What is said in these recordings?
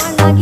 তোমার লাগি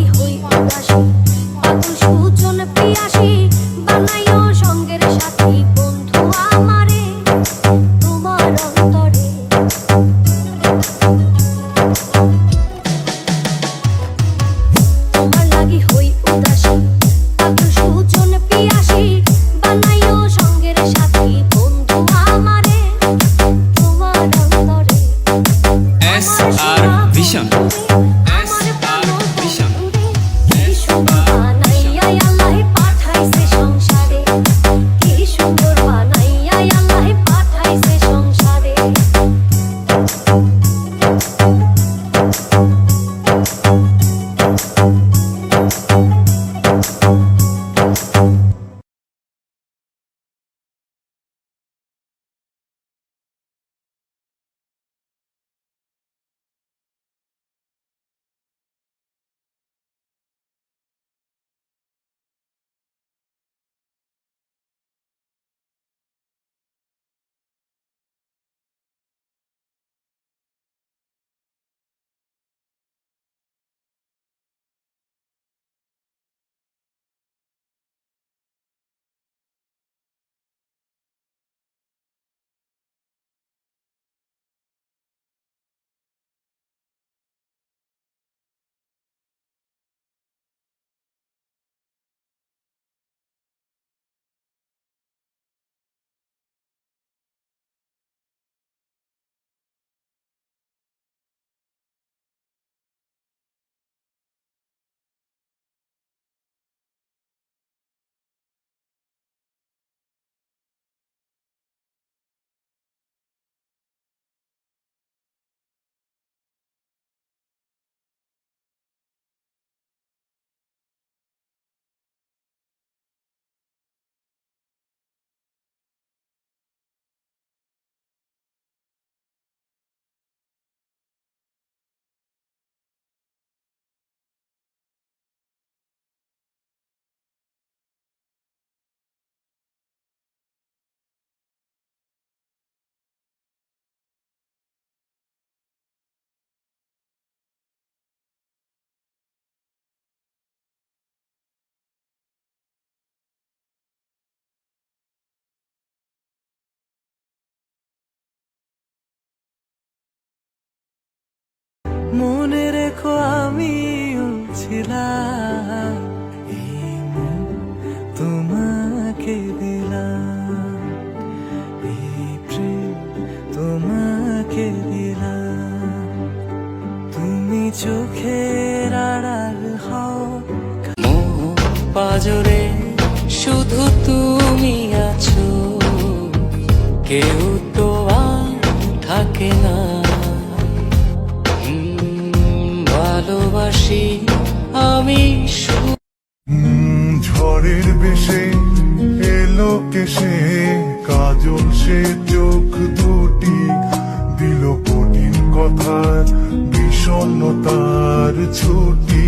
মনে রেখো আমি ছিলাম। তোমাকে দিলাম। তোমাকে দিলাম। তুমি চোখের আড়াল হও। পাজরে শুধু তুমি আছো। কেউ আমি ঝড়ের বেশে এলো কেসে কাজল সে চোখ দুটি দিল কঠিন কথার বিষণ্ণতার ছুটি।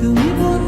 তুমি বন্ধু